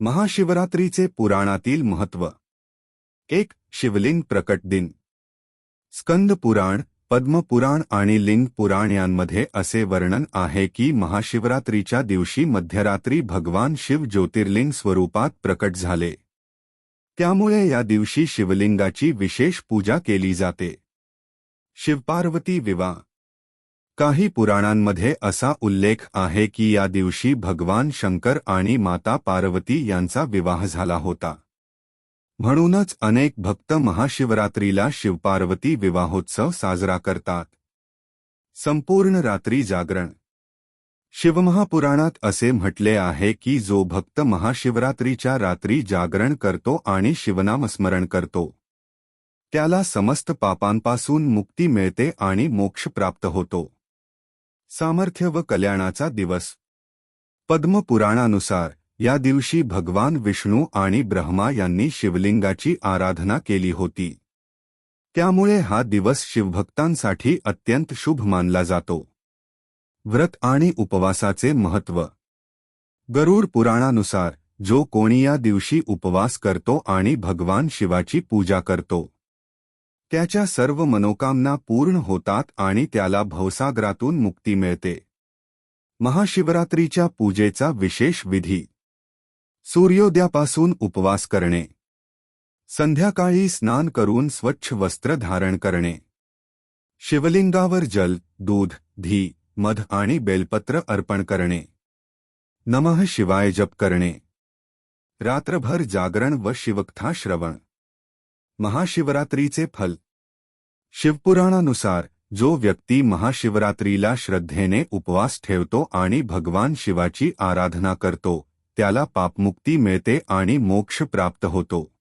महाशिवरात्रीचे पुराणातील महत्त्व एक शिवलिंग प्रकट दिन. स्कंद पुराण पद्मपुराण आणि लिंग पुराण यांमध्ये असे वर्णन आहे की महाशिवरात्रीच्या दिवशी मध्यरात्री भगवान शिव ज्योतिर्लिंग स्वरूपात प्रकट झाले. त्यामुळे या दिवशी शिवलिंगाची विशेष पूजा केली जाते. शिवपार्वती विवाह. काही पुराणांमध्ये असा उल्लेख आहे की या दिवशी भगवान शंकर आणि माता पार्वती यांचा विवाह झाला होता. म्हणूनच अनेक भक्त महाशिवरात्रीला शिवपार्वती विवाहोत्सव साजरा करतात. संपूर्ण रात्री जागरण. शिवमहापुराणात असे म्हटले आहे की जो भक्त महाशिवरात्रीच्या रात्री जागरण करतो आणि शिवनामस्मरण करतो त्याला समस्त पापांपासून मुक्ती मिळते आणि मोक्ष प्राप्त होतो. सामर्थ्य व कल्याणाचा दिवस. पद्मपुराणानुसार या दिवशी भगवान विष्णू आणि ब्रह्मा यांनी शिवलिंगाची आराधना केली होती. त्यामुळे हा दिवस शिवभक्तांसाठी अत्यंत शुभ मानला जातो. व्रत आणि उपवासाचे महत्त्व. गरुड पुराणानुसार जो कोणी या दिवशी उपवास करतो आणि भगवान शिवाची पूजा करतो. त्याच्या सर्व मनोकामना पूर्ण होतात आणि त्याला भवसागरातून मुक्ती मिळते. महाशिवरात्रीच्या पूजेचा विशेष विधी. सूर्योदयापासून उपवास करणे. संध्याकाळी स्नान करून स्वच्छ वस्त्र धारण करणे. शिवलिंगावर जल दूध धी मध आणि बेलपत्र अर्पण करणे. नमः शिवाय जप करणे. रात्रभर जागरण व शिवकथा श्रवण. महाशिवरात्रीचे फल. शिवपुराणानुसार जो व्यक्ती महाशिवरात्रीला श्रद्धेने उपवास ठेवतो आणि भगवान शिवाची आराधना करतो त्याला पापमुक्ती मिळते आणि मोक्ष प्राप्त होतो.